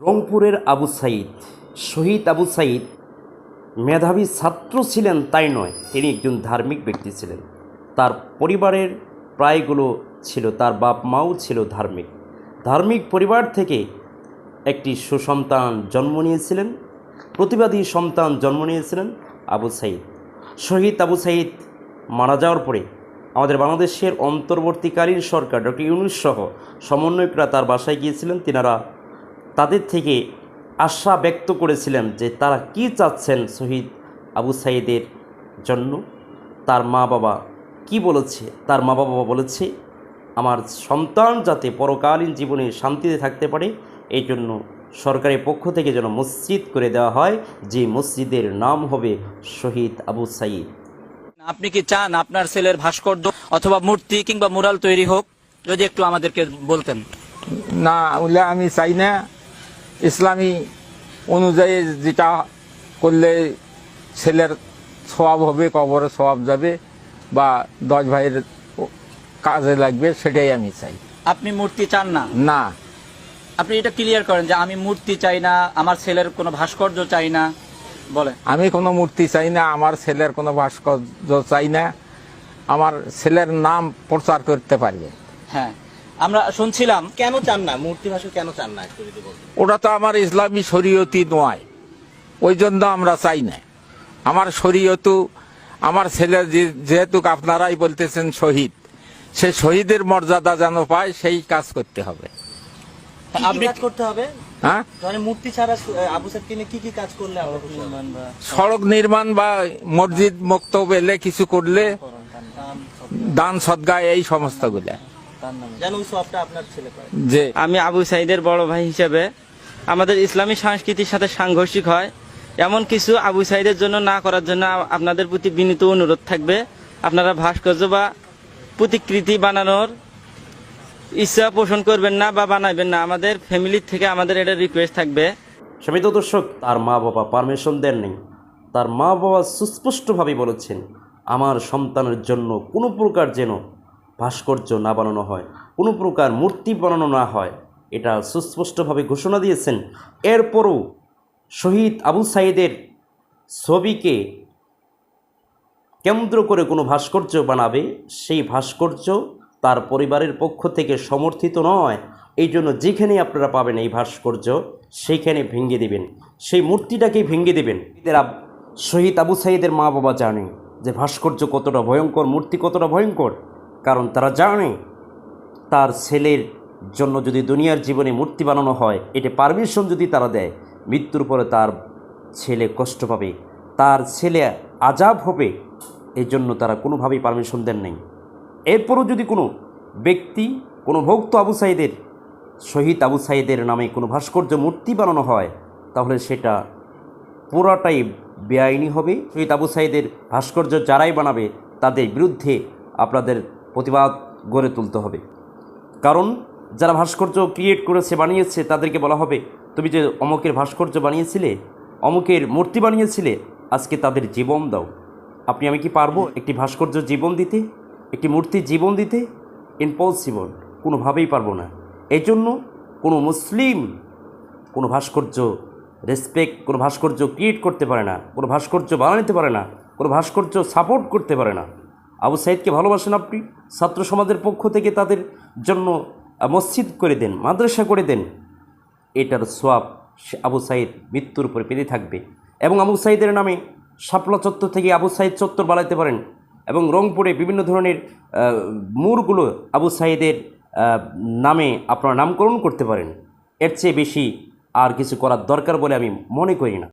রংপুরের আবু সাইদ, শহীদ আবু সাইদ, মেধাবী ছাত্র ছিলেন তাই নয়, তিনি একজন ধার্মিক ব্যক্তি ছিলেন। তার পরিবারের প্রায়গুলো ছিল, তার বাপ মাও ছিল ধার্মিক। ধার্মিক পরিবার থেকে একটি সুসন্তান জন্ম নিয়েছিলেন, প্রতিবাদী সন্তান জন্ম নিয়েছিলেন আবু সাইদ। শহীদ আবু সাইদ মারা যাওয়ার পরে আমাদের বাংলাদেশের অন্তর্বর্তীকালীন সরকার ডক্টর ইউনুস সহ সমন্বয়করা তার বাসায় গিয়েছিলেন, তিনারা তাদের থেকে আশা ব্যক্ত করেছিলেন যে তারা কি চাচ্ছেন শহীদ আবু সাইদের জন্য? তার মা বাবা কি বলেছে? তার মা বাবা বলেছে আমার সন্তান যাতে পরকালীন জীবনে শান্তিতে থাকতে পারে এই জন্য সরকারের পক্ষ থেকে যেন মসজিদ করে দেওয়া হয় যে মসজিদের নাম হবে শহীদ আবু সাইদ। আপনি কি চান আপনার ছেলের ভাস্কর্য অথবা মূর্তি কিংবা মুরাল তৈরি হোক? যদি একটু আমাদেরকে বলতেন। না আমি চাই না। ইসলামী অনুযায়ী যেটা করলে ছেলের সবাব হবে কবরে সবাব যাবে বা দশ ভাইয়ের কাজে লাগবে সেটাই আমি চাই। আপনি মূর্তি চান না? না। আপনি এটা ক্লিয়ার করেন যে আমি মূর্তি চাই না আমার ছেলের কোনো ভাস্কর্য চাই না বলে আমি কোনো মূর্তি চাই না আমার ছেলের কোনো ভাস্কর্য চাই না আমার ছেলের নাম প্রচার করতে পারবে। হ্যাঁ। আমরা শুনছিলাম কেন চান না? মূর্তি ভাষা কেন চান না? একটু যদি বলতেন। ওটা তো আমার ইসলামী শরীয়তি নয়। ওই জন্য আমরা চাই না। আমার শরীয়তু আমার ছেলে যে- যেহেতু আপনারাই বলতেছেন শহীদ সে শহীদের মর্যাদা যেন পায় সেই কাজ করতে হবে। কি কি আপনি কাজ করতে হবে? হ্যাঁ? মানে মূর্তি ছাড়া সু- আবু সাইদকে নিয়ে কি কি কাজ করলে আমরা খুশি হব? সড়ক নির্মাণ বা মসজিদ মুক্ত এলে কিছু করলে দান সদ্গা এই সমস্তগুলা। যেন ওই সবটা আপনার ছেলে যে আমি আবু সাইদের বড় ভাই হিসেবে আমাদের ইসলামী সংস্কৃতির সাথে সাংঘর্ষিক হয়। এমন কিছু আবু সাইদের জন্য না করার জন্য আপনাদের প্রতি বিনীত অনুরোধ থাকবে। আপনারা ভাস্কর্য বা প্রতিকৃতি বানানোর ইচ্ছা পোষণ করবেন না বা বানাবেন না। আমাদের ফ্যামিলির থেকে আমাদের এটা রিকোয়েস্ট থাকবে। সমিত দর্শক তার মা বাবা পারমিশন দেননি। তার মা বাবা সুস্পষ্টভাবে বলেছেন আমার সন্তানের জন্য কোনো প্রকার যেন ভাস্কর্য না বানানো হয়, কোনো প্রকার মূর্তি বানানো না হয়। এটা সুস্পষ্টভাবে ঘোষণা দিয়েছেন। এরপরও শহীদ আবু সাইদের ছবিকে কেন্দ্র করে কোনো ভাস্কর্য বানাবে, সেই ভাস্কর্য তার পরিবারের পক্ষ থেকে সমর্থিত নয়। এই জন্য যেখানে আপনারা পাবেন এই ভাস্কর্য, সেইখানে ভেঙে দেবেন। সেই মূর্তিটাকেই ভেঙে দেবেন। এরা শহীদ আবু সাইদের মা বাবা জানে যে ভাস্কর্য কতটা ভয়ঙ্কর, মূর্তি কতটা ভয়ঙ্কর। কারণ তারা জানে তার ছেলের জন্য যদি দুনিয়ার জীবনে মূর্তি বানানো হয় এটা পারমিশন যদি তারা দেয়, মৃত্যুর পরে তার ছেলে কষ্ট পাবে, তার ছেলে আজাব হবে এই জন্য তারা কোনোভাবেই পারমিশন দেন নাই। এরপরও যদি কোনো ব্যক্তি, কোনো ভক্ত আবু সাইদের, শহীদ আবু সাইদের নামে কোনো ভাস্কর্য মূর্তি বানানো হয়, তাহলে সেটা পুরাটাই বেআইনি হবে। শহীদ আবু সাইদের ভাস্কর্য যারাই বানাবে, তাদের বিরুদ্ধে আপনাদের প্রতিবাদ গড়ে তুলতে হবে। কারণ যারা ভাস্কর্য ক্রিয়েট করেছে, বানিয়েছে, তাদেরকে বলা হবে, তুমি যে অমুকের ভাস্কর্য বানিয়েছিলে, অমুকের মূর্তি বানিয়েছিলে, আজকে তাদের জীবন দাও। আপনি, আমি কি পারব একটি ভাস্কর্য জীবন দিতে? একটি মূর্তি জীবন দিতে? ইম্পসিবল কোনোভাবেই পারব না। এই জন্য কোনো মুসলিম কোনো ভাস্কর্য রেসপেক্ট কোনো ভাস্কর্য ক্রিয়েট করতে পারে না, কোনো ভাস্কর্য বানাতে পারে না, কোনো ভাস্কর্য সাপোর্ট করতে পারে না। আবু সাইদকে ভালোবাসেন আপনি ছাত্র সমাজের পক্ষ থেকে তাদের জন্য মসজিদ করে দেন মাদ্রাসা করে দেন। এটার সোয়াব আবু সাইদ মৃত্যুর উপরে পেতে থাকবে। এবং আবু সাইদের নামে শাপলা চত্বর থেকে আবু সাইদ চত্বর বানাতে পারেন এবং রংপুরে বিভিন্ন ধরনের আহ, মোড়গুলো আবু সাইদের নামে আপনারা নামকরণ করতে পারেন। এর চেয়ে বেশি আর কিছু করার দরকার বলে আমি মনে করি না।